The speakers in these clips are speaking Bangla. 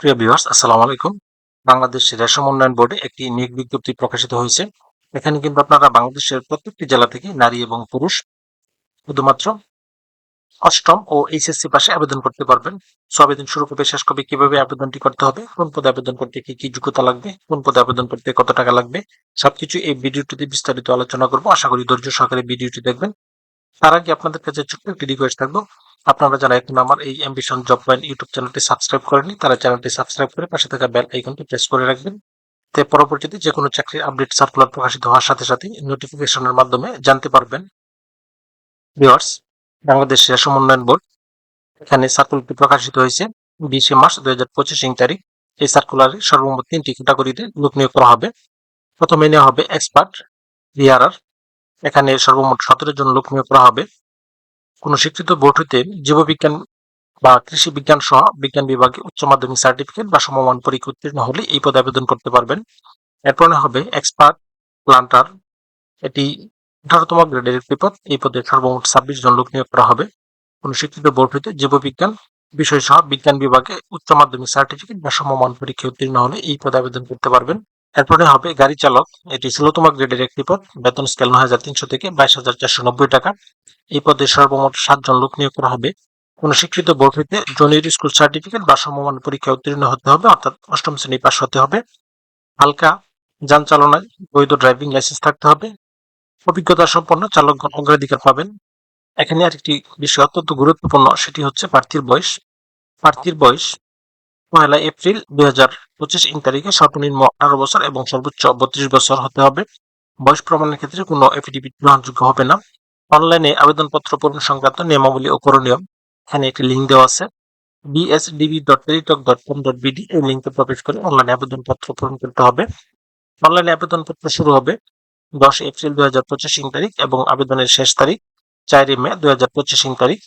প্রিয় ভিউয়ার্স আসসালামু আলাইকুম। বাংলাদেশ রেশম উন্নয়ন বোর্ডে একটি নিয়োগ বিজ্ঞপ্তি প্রকাশিত হয়েছে। এখানে কিন্তু আপনারা বাংলাদেশের প্রত্যেকটি জেলা থেকে নারী এবং পুরুষ শুধুমাত্র অষ্টম ও এইচএসসি পাশে আবেদন করতে পারবেন। সো আবেদন শুরু করবে শেষ কবে কীভাবে আবেদনটি করতে হবে, কোন পদে আবেদন করতে কি কি যোগ্যতা লাগবে, কোন পদে আবেদন করতে কত টাকা লাগবে, সবকিছু এই ভিডিওটিতে বিস্তারিত আলোচনা করব। আশা করি ধৈর্য সহকারে ভিডিওটি দেখবেন। তার আগে আপনাদের কাছে ছোট্ট একটি রিকোয়েস্ট থাকব। আপনারা যারা এখন আমার এই অ্যাম্বিশন জব পয়েন্ট ইউটিউব চ্যানেলটি সাবস্ক্রাইব করেনি তারা চ্যানেলটি সাবস্ক্রাইব করে পাশে থাকা বেল আইকনটি প্রেস করে রাখবেন। তে পরবর্তীতে যে কোনো চাকরির আপডেট সার্কুলার প্রকাশিত হওয়ার সাথে সাথে নোটিফিকেশনের মাধ্যমে জানতে পারবেন। ভিউয়ার্স বাংলাদেশ রেশম উন্নয়ন বোর্ড এখানে সার্কুলারটি প্রকাশিত হয়েছে বিশে মার্চ দুই হাজার পঁচিশ তারিখ। এই সার্কুলারে সর্বমোট তিনটি ক্যাটাগরিতে লোক নিয়োগ করা হবে। প্রথমে নেওয়া হবে এক্সপার্ট ভিআরআর এখানে সর্বমোট সতেরো জন লোক নিয়োগ করা হবে। কোন শিক্ষিত বোর্ড হইতে জীববিজ্ঞান বা কৃষি বিজ্ঞান সহ বিজ্ঞান বিভাগে উচ্চ মাধ্যমিক সার্টিফিকেট বা সমমান পরীক্ষা উত্তীর্ণ হলে এই পদে আবেদন করতে পারবেন। এরপরে হবে এক্সপার্ট প্লান্টার এটি আঠারোতম গ্রেডের একটি পদ। এই পদে সর্বমোট ছাব্বিশ জন লোক নিয়োগ করা হবে। কোন শিক্ষিত বোর্ড হইতে জীববিজ্ঞান, বিষয় সহ বিজ্ঞান বিভাগে উচ্চ মাধ্যমিক সার্টিফিকেট বা সমমান পরীক্ষা উত্তীর্ণ হলে এই পদে আবেদন করতে পারবেন। এরপরে হবে গাড়ি চালক। এটি ষোলতম গ্রেডের একটি পদ। বেতন স্কেল নয় হাজার তিনশো থেকে বাইশ হাজার চারশো নব্বই টাকা। এই পদে সর্বমোট সাতজন লোক নিয়োগ করা হবে। কোন শিক্ষিত বোর্ড জুনিয়র স্কুল সার্টিফিকেট বা সমমান পরীক্ষা উত্তীর্ণ হতে হবে, অর্থাৎ অষ্টম শ্রেণি পাশ হতে হবে। হালকা যান চালনায় বৈধ ড্রাইভিং লাইসেন্স থাকতে হবে। অভিজ্ঞতা সম্পন্ন চালকগণ অগ্রাধিকার পাবেন। এখানে আরেকটি বিষয় অত্যন্ত গুরুত্বপূর্ণ, সেটি হচ্ছে প্রার্থীর বয়স। প্রার্থীর বয়স পয়লা এপ্রিল দুই হাজার পঁচিশ ইং তারিখে সর্বনিম্ন আঠারো বছর এবং সর্বোচ্চ বত্রিশ বছর হতে হবে। বয়স প্রমাণের ক্ষেত্রে কোনো এফিডেভিট গ্রহণযোগ্য হবে না। অনলাইনে আবেদনপত্র পূরণ সংক্রান্ত নিয়মাবলী ও করণীয়। এখানে একটি লিঙ্ক দেওয়া আছে। BSDB dot Teletalk dot com dot BD এই লিঙ্কে প্রবেশ করে অনলাইনে আবেদনপত্র পূরণ করতে হবে। অনলাইনে আবেদনপত্র শুরু হবে দশ এপ্রিল দুই হাজার পঁচিশ তারিখ এবং আবেদনের শেষ তারিখ চারই মে দুই হাজার পঁচিশ তারিখ।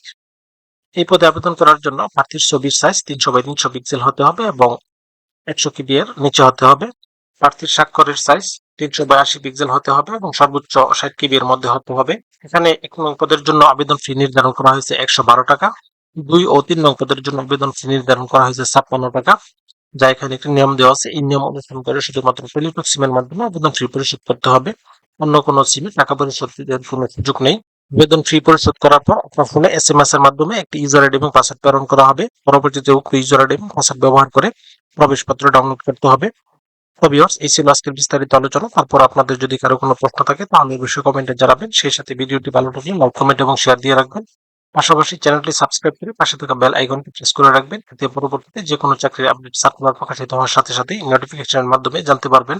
এই পদে আবেদন করার জন্য প্রার্থীর ছবির সাইজ তিনশো বাই তিনশো পিক্সেল হতে হবে এবং একশো কিবি এর নিচে হতে হবে। প্রার্থীর স্বাক্ষরের সাইজ তিনশো বাই আশি পিক্সেল হতে হবে এবং সর্বোচ্চ ষাট কিবি এর মধ্যে হতে হবে। এখানে এক নং পদের জন্য আবেদন ফি নির্ধারণ করা হয়েছে একশো বারো টাকা। দুই ও তিন নং পদের জন্য আবেদন ফি নির্ধারণ করা হয়েছে ছাপ্পান্ন টাকা, যা এখানে একটি নিয়ম দেওয়া আছে। এই নিয়ম অনুসরণ করে শুধুমাত্র টেলিটক সিমের মাধ্যমে আবেদন ফি পরিশোধ করতে হবে। অন্য কোনো সিমে টাকা পরিশোধের কোনো সুযোগ নেই। আবেদন ফি পরিশোধ করার পর আপনার ফোনে এস এম এস এর মাধ্যমে একটি ইউজার আইডি এবং পাসওয়ার্ড প্রেরণ করা হবে। পরবর্তীতে উক্ত ইউজার আইডি এবং পাসওয়ার্ড ব্যবহার করে প্রবেশপত্র ডাউনলোড করতে হবে। ভিউয়ার্স এই ছিল আজকের বিস্তারিত আলোচনা। তারপর আপনাদের যদি কারও কোনো প্রশ্ন থাকে তাহলে অবশ্যই কমেন্টে জানাবেন। সেই সাথে ভিডিওটি ভালো লাগলে লাইক কমেন্ট এবং শেয়ার দিয়ে রাখবেন। পাশাপাশি চ্যানেলটি সাবস্ক্রাইব করে পাশে থাকা বেল আইকনটি প্রেস করে রাখবেন। পরবর্তীতে যে কোনো চাকরির আপডেট সার্কুলার প্রকাশিত হওয়ার সাথে সাথে নোটিফিকেশনের মাধ্যমে জানতে পারবেন